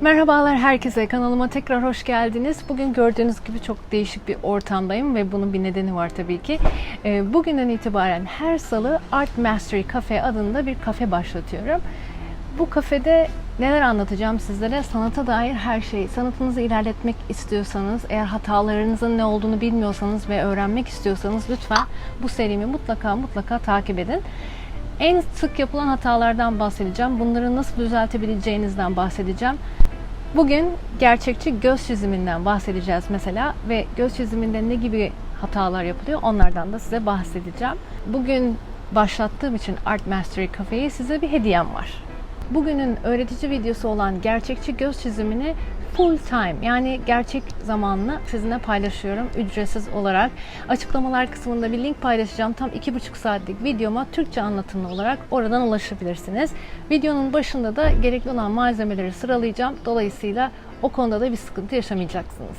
Merhabalar herkese. Kanalıma tekrar hoş geldiniz. Bugün gördüğünüz gibi çok değişik bir ortamdayım ve bunun bir nedeni var tabii ki. Ee, Bugünden itibaren her salı Art Mastery Cafe adında bir kafe başlatıyorum. Bu kafede neler anlatacağım sizlere? Sanata dair her şey. Sanatınızı ilerletmek istiyorsanız, eğer hatalarınızın ne olduğunu bilmiyorsanız ve öğrenmek istiyorsanız lütfen bu serimi mutlaka mutlaka takip edin. En sık yapılan hatalardan bahsedeceğim. Bunları nasıl düzeltebileceğinizden bahsedeceğim. Bugün gerçekçi göz çiziminden bahsedeceğiz mesela ve göz çiziminde ne gibi hatalar yapılıyor onlardan da size bahsedeceğim. Bugün başlattığım için Art Mastery Cafe'yi size bir hediyem var. Bugünün öğretici videosu olan gerçekçi göz çizimini full time yani gerçek zamanlı sizinle paylaşıyorum ücretsiz olarak. Açıklamalar kısmında bir link paylaşacağım. Tam 2,5 saatlik videoma Türkçe anlatımlı olarak oradan ulaşabilirsiniz. Videonun başında da gerekli olan malzemeleri sıralayacağım. Dolayısıyla o konuda da bir sıkıntı yaşamayacaksınız.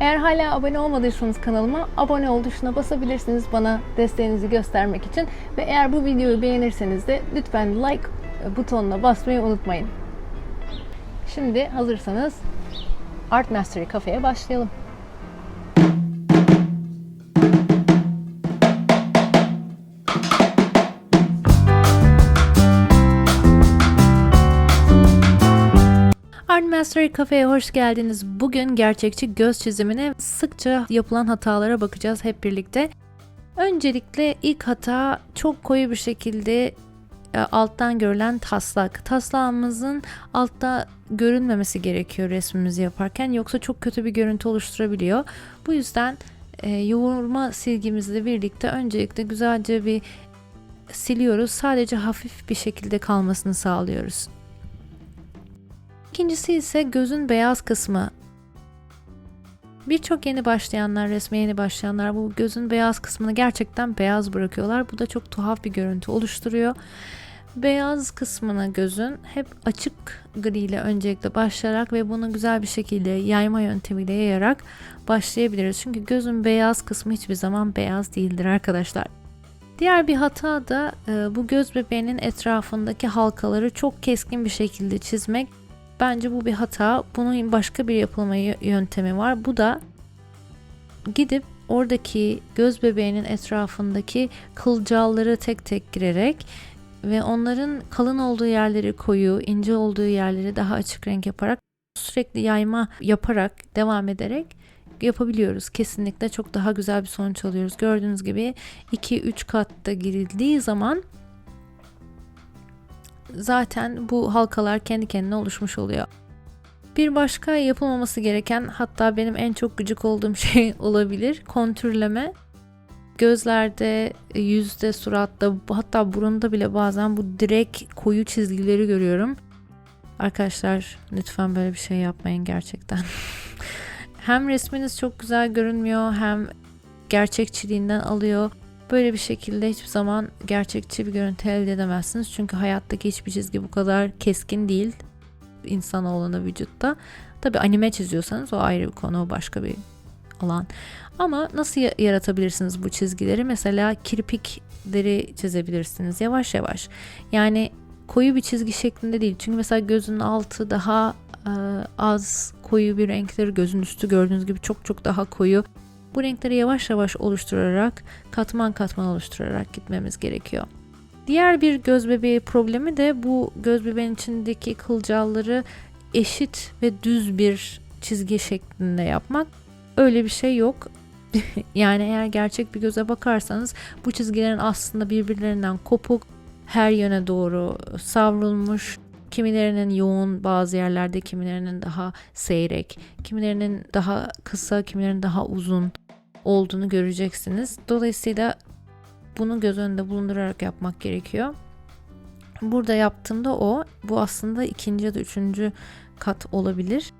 Eğer hala abone olmadıysanız kanalıma abone ol tuşuna basabilirsiniz bana desteğinizi göstermek için. Ve eğer bu videoyu beğenirseniz de lütfen like butonuna basmayı unutmayın. Şimdi hazırsanız Art Mastery Cafe'ye başlayalım. Art Mastery Cafe'ye hoş geldiniz. Bugün gerçekçi göz çizimine sıkça yapılan hatalara bakacağız hep birlikte. Öncelikle ilk hata çok koyu bir şekilde alttan görülen taslak. Taslağımızın altta görünmemesi gerekiyor resmimizi yaparken yoksa çok kötü bir görüntü oluşturabiliyor. Bu yüzden e, yoğurma silgimizle birlikte öncelikle güzelce bir siliyoruz. Sadece hafif bir şekilde kalmasını sağlıyoruz. İkincisi ise gözün beyaz kısmı. Birçok yeni başlayanlar, resme yeni başlayanlar bu gözün beyaz kısmını gerçekten beyaz bırakıyorlar. Bu da çok tuhaf bir görüntü oluşturuyor. Beyaz kısmını gözün hep açık gri ile öncelikle başlayarak ve bunu güzel bir şekilde yayma yöntemiyle yayarak başlayabiliriz. Çünkü gözün beyaz kısmı hiçbir zaman beyaz değildir arkadaşlar. Diğer bir hata da e, bu göz bebeğinin etrafındaki halkaları çok keskin bir şekilde çizmek. Bence bu bir hata. Bunun başka bir yapılma yöntemi var. Bu da gidip oradaki göz bebeğinin etrafındaki kılcalları tek tek girerek ve onların kalın olduğu yerleri koyu, ince olduğu yerleri daha açık renk yaparak sürekli yayma yaparak devam ederek yapabiliyoruz. Kesinlikle çok daha güzel bir sonuç alıyoruz. Gördüğünüz gibi 2-3 katta girildiği zaman zaten bu halkalar kendi kendine oluşmuş oluyor. Bir başka yapılmaması gereken hatta benim en çok gıcık olduğum şey olabilir kontürleme. Gözlerde, yüzde, suratta hatta burunda bile bazen bu direkt koyu çizgileri görüyorum. Arkadaşlar lütfen böyle bir şey yapmayın gerçekten. hem resminiz çok güzel görünmüyor hem gerçekçiliğinden alıyor. Böyle bir şekilde hiçbir zaman gerçekçi bir görüntü elde edemezsiniz. Çünkü hayattaki hiçbir çizgi bu kadar keskin değil insanoğluna vücutta. Tabi anime çiziyorsanız o ayrı bir konu, o başka bir alan. Ama nasıl yaratabilirsiniz bu çizgileri? Mesela kirpikleri çizebilirsiniz yavaş yavaş. Yani koyu bir çizgi şeklinde değil. Çünkü mesela gözün altı daha az koyu bir renkleri, gözün üstü gördüğünüz gibi çok çok daha koyu. Bu renkleri yavaş yavaş oluşturarak, katman katman oluşturarak gitmemiz gerekiyor. Diğer bir göz bebeği problemi de bu göz bebeğin içindeki kılcalları eşit ve düz bir çizgi şeklinde yapmak. Öyle bir şey yok. yani eğer gerçek bir göze bakarsanız bu çizgilerin aslında birbirlerinden kopuk, her yöne doğru savrulmuş, kimilerinin yoğun bazı yerlerde kimilerinin daha seyrek, kimilerinin daha kısa, kimilerinin daha uzun olduğunu göreceksiniz. Dolayısıyla bunu göz önünde bulundurarak yapmak gerekiyor. Burada yaptığımda o. Bu aslında ikinci ya da üçüncü kat olabilir.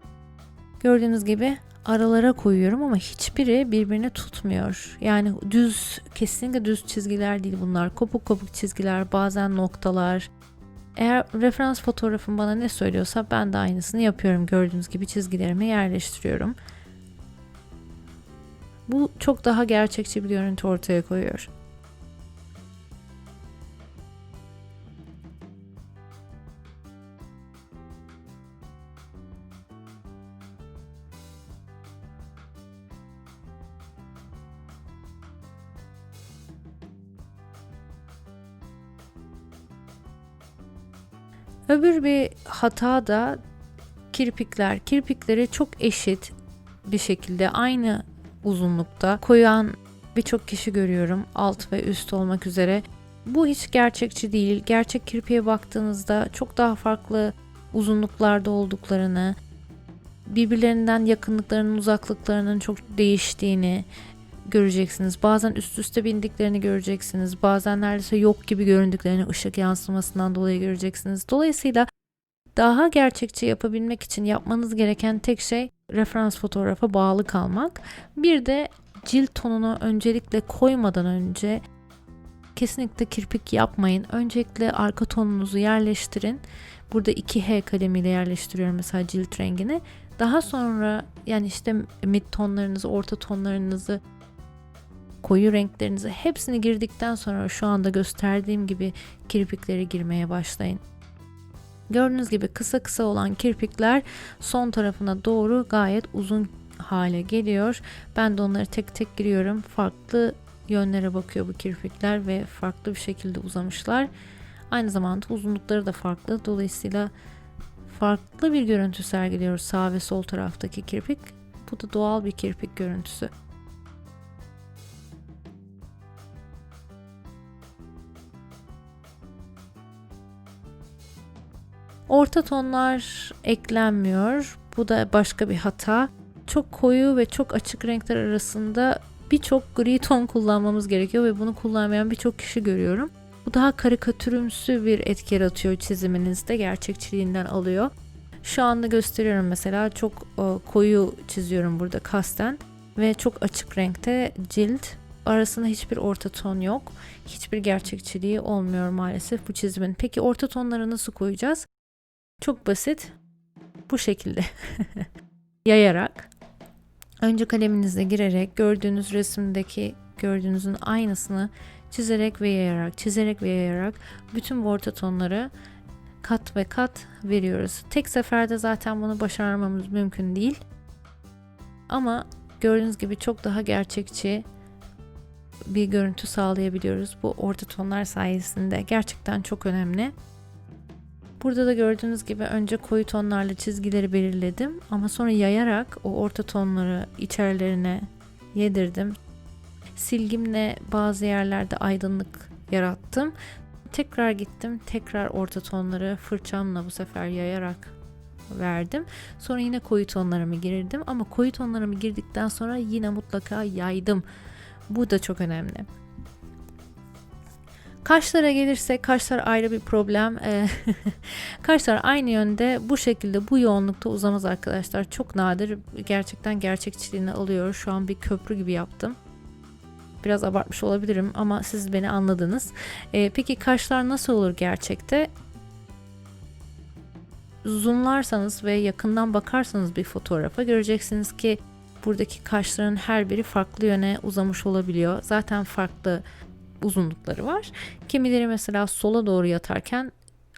Gördüğünüz gibi aralara koyuyorum ama hiçbiri birbirini tutmuyor. Yani düz, kesinlikle düz çizgiler değil bunlar. Kopuk kopuk çizgiler, bazen noktalar. Eğer referans fotoğrafım bana ne söylüyorsa ben de aynısını yapıyorum. Gördüğünüz gibi çizgilerimi yerleştiriyorum. Bu çok daha gerçekçi bir görüntü ortaya koyuyor. Öbür bir hata da kirpikler. Kirpikleri çok eşit bir şekilde aynı uzunlukta koyan birçok kişi görüyorum alt ve üst olmak üzere. Bu hiç gerçekçi değil. Gerçek kirpiğe baktığınızda çok daha farklı uzunluklarda olduklarını, birbirlerinden yakınlıklarının, uzaklıklarının çok değiştiğini göreceksiniz. Bazen üst üste bindiklerini göreceksiniz. Bazen neredeyse yok gibi göründüklerini ışık yansımasından dolayı göreceksiniz. Dolayısıyla daha gerçekçi yapabilmek için yapmanız gereken tek şey referans fotoğrafa bağlı kalmak. Bir de cilt tonunu öncelikle koymadan önce kesinlikle kirpik yapmayın. Öncelikle arka tonunuzu yerleştirin. Burada 2H kalemiyle yerleştiriyorum mesela cilt rengini. Daha sonra yani işte mid tonlarınızı, orta tonlarınızı, koyu renklerinizi hepsini girdikten sonra şu anda gösterdiğim gibi kirpikleri girmeye başlayın. Gördüğünüz gibi kısa kısa olan kirpikler son tarafına doğru gayet uzun hale geliyor. Ben de onları tek tek giriyorum. Farklı yönlere bakıyor bu kirpikler ve farklı bir şekilde uzamışlar. Aynı zamanda uzunlukları da farklı. Dolayısıyla farklı bir görüntü sergiliyoruz sağ ve sol taraftaki kirpik. Bu da doğal bir kirpik görüntüsü. Orta tonlar eklenmiyor. Bu da başka bir hata. Çok koyu ve çok açık renkler arasında birçok gri ton kullanmamız gerekiyor ve bunu kullanmayan birçok kişi görüyorum. Bu daha karikatürümsü bir etki yaratıyor çiziminizde, gerçekçiliğinden alıyor. Şu anda gösteriyorum mesela çok e, koyu çiziyorum burada kasten ve çok açık renkte cilt. Arasında hiçbir orta ton yok. Hiçbir gerçekçiliği olmuyor maalesef bu çizimin. Peki orta tonları nasıl koyacağız? Çok basit. Bu şekilde. Yayarak. Önce kaleminizle girerek gördüğünüz resimdeki gördüğünüzün aynısını çizerek ve yayarak, çizerek ve yayarak bütün orta tonları kat ve kat veriyoruz. Tek seferde zaten bunu başarmamız mümkün değil. Ama gördüğünüz gibi çok daha gerçekçi bir görüntü sağlayabiliyoruz bu orta tonlar sayesinde. Gerçekten çok önemli. Burada da gördüğünüz gibi önce koyu tonlarla çizgileri belirledim ama sonra yayarak o orta tonları içerilerine yedirdim. Silgimle bazı yerlerde aydınlık yarattım. Tekrar gittim. Tekrar orta tonları fırçamla bu sefer yayarak verdim. Sonra yine koyu tonlarımı girdim ama koyu tonlarımı girdikten sonra yine mutlaka yaydım. Bu da çok önemli. Kaşlara gelirse kaşlar ayrı bir problem. Ee, kaşlar aynı yönde bu şekilde bu yoğunlukta uzamaz arkadaşlar. Çok nadir gerçekten gerçekçiliğini alıyor. Şu an bir köprü gibi yaptım. Biraz abartmış olabilirim ama siz beni anladınız. Ee, peki kaşlar nasıl olur gerçekte? Zoomlarsanız ve yakından bakarsanız bir fotoğrafa göreceksiniz ki buradaki kaşların her biri farklı yöne uzamış olabiliyor. Zaten farklı uzunlukları var. Kimileri mesela sola doğru yatarken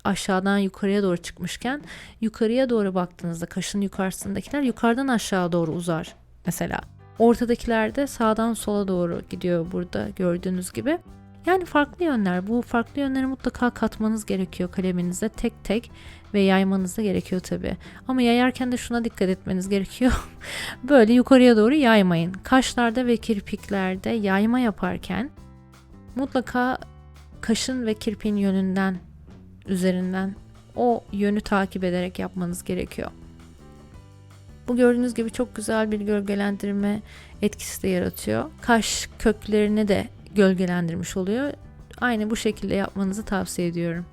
aşağıdan yukarıya doğru çıkmışken yukarıya doğru baktığınızda kaşın yukarısındakiler yukarıdan aşağı doğru uzar mesela. Ortadakiler de sağdan sola doğru gidiyor burada gördüğünüz gibi. Yani farklı yönler. Bu farklı yönleri mutlaka katmanız gerekiyor kaleminize tek tek ve yaymanız da gerekiyor tabi. Ama yayarken de şuna dikkat etmeniz gerekiyor. Böyle yukarıya doğru yaymayın. Kaşlarda ve kirpiklerde yayma yaparken mutlaka kaşın ve kirpiğin yönünden üzerinden o yönü takip ederek yapmanız gerekiyor. Bu gördüğünüz gibi çok güzel bir gölgelendirme etkisi de yaratıyor. Kaş köklerini de gölgelendirmiş oluyor. Aynı bu şekilde yapmanızı tavsiye ediyorum.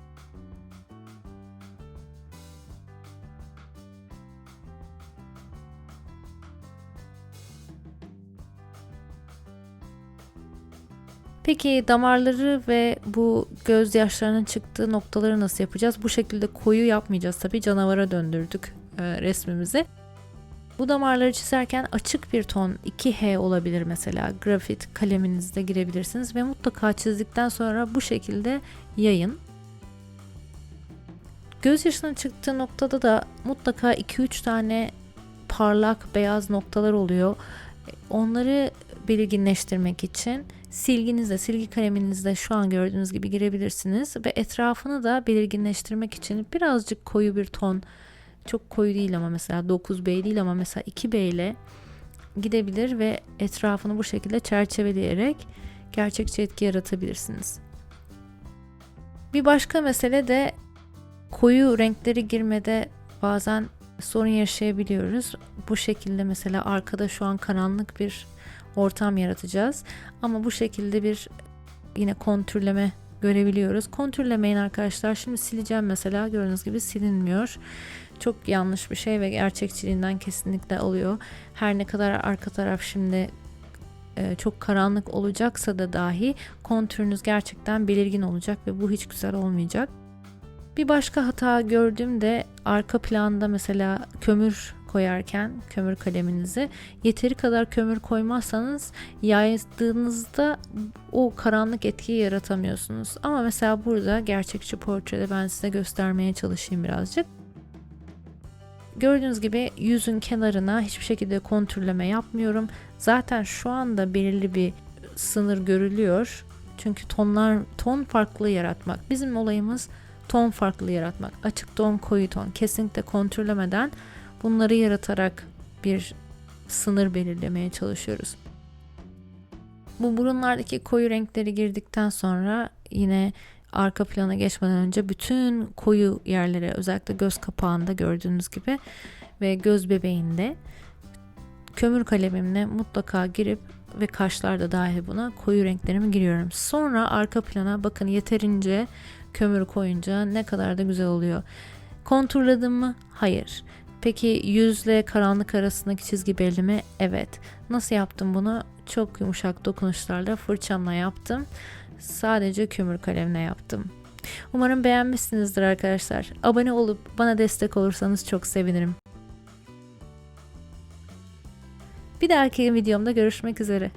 Peki damarları ve bu gözyaşlarının çıktığı noktaları nasıl yapacağız? Bu şekilde koyu yapmayacağız tabii canavara döndürdük e, resmimizi. Bu damarları çizerken açık bir ton 2H olabilir mesela. Grafit kaleminizde girebilirsiniz ve mutlaka çizdikten sonra bu şekilde yayın. Göz yaşının çıktığı noktada da mutlaka 2-3 tane parlak beyaz noktalar oluyor. Onları belirginleştirmek için silginizle, silgi kaleminizle şu an gördüğünüz gibi girebilirsiniz ve etrafını da belirginleştirmek için birazcık koyu bir ton çok koyu değil ama mesela 9B değil ama mesela 2B ile gidebilir ve etrafını bu şekilde çerçeveleyerek gerçekçi etki yaratabilirsiniz. Bir başka mesele de koyu renkleri girmede bazen sorun yaşayabiliyoruz. Bu şekilde mesela arkada şu an karanlık bir ortam yaratacağız. Ama bu şekilde bir yine kontürleme görebiliyoruz. Kontürlemeyin arkadaşlar. Şimdi sileceğim mesela gördüğünüz gibi silinmiyor. Çok yanlış bir şey ve gerçekçiliğinden kesinlikle alıyor. Her ne kadar arka taraf şimdi e, çok karanlık olacaksa da dahi kontürünüz gerçekten belirgin olacak ve bu hiç güzel olmayacak. Bir başka hata gördüğümde arka planda mesela kömür koyarken kömür kaleminizi yeteri kadar kömür koymazsanız yaydığınızda o karanlık etkiyi yaratamıyorsunuz. Ama mesela burada gerçekçi portrede ben size göstermeye çalışayım birazcık. Gördüğünüz gibi yüzün kenarına hiçbir şekilde kontürleme yapmıyorum. Zaten şu anda belirli bir sınır görülüyor. Çünkü tonlar ton farklı yaratmak. Bizim olayımız ton farklı yaratmak. Açık ton, koyu ton. Kesinlikle kontürlemeden bunları yaratarak bir sınır belirlemeye çalışıyoruz. Bu burunlardaki koyu renkleri girdikten sonra yine arka plana geçmeden önce bütün koyu yerlere özellikle göz kapağında gördüğünüz gibi ve göz bebeğinde kömür kalemimle mutlaka girip ve kaşlarda dahi buna koyu renklerimi giriyorum. Sonra arka plana bakın yeterince kömür koyunca ne kadar da güzel oluyor. Konturladım mı? Hayır. Peki yüzle karanlık arasındaki çizgi belli mi? Evet. Nasıl yaptım bunu? Çok yumuşak dokunuşlarla fırçamla yaptım. Sadece kömür kalemle yaptım. Umarım beğenmişsinizdir arkadaşlar. Abone olup bana destek olursanız çok sevinirim. Bir dahaki videomda görüşmek üzere.